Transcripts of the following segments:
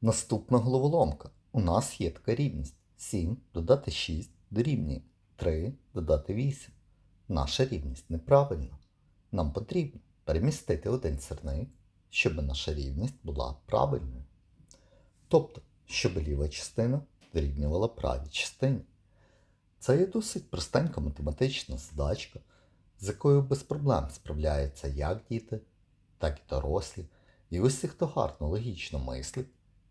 Наступна головоломка. У нас є така рівність. 7 додати 6 дорівнює 3 додати 8. Наша рівність неправильна. Нам потрібно перемістити один сірник, щоб наша рівність була правильною. Тобто, щоб ліва частина дорівнювала правій частині. Це є досить простенька математична задачка, з якою без проблем справляються як діти, так і дорослі. І усі, хто гарно логічно мислить,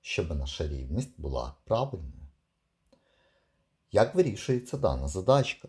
щоб наша рівність була правильною. Як вирішується дана задачка?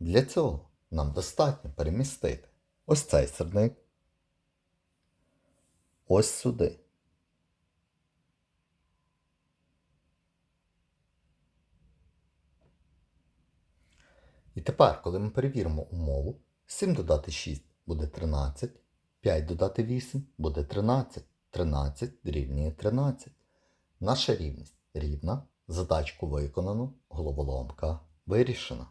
Для цього нам достатньо перемістити ось цей сирник ось сюди. І тепер, коли ми перевіримо умову, 7 додати 6 буде 13, 5 додати 8 буде 13, 13 дорівнює 13. Наша рівність рівна, задачку виконано, головоломка вирішена.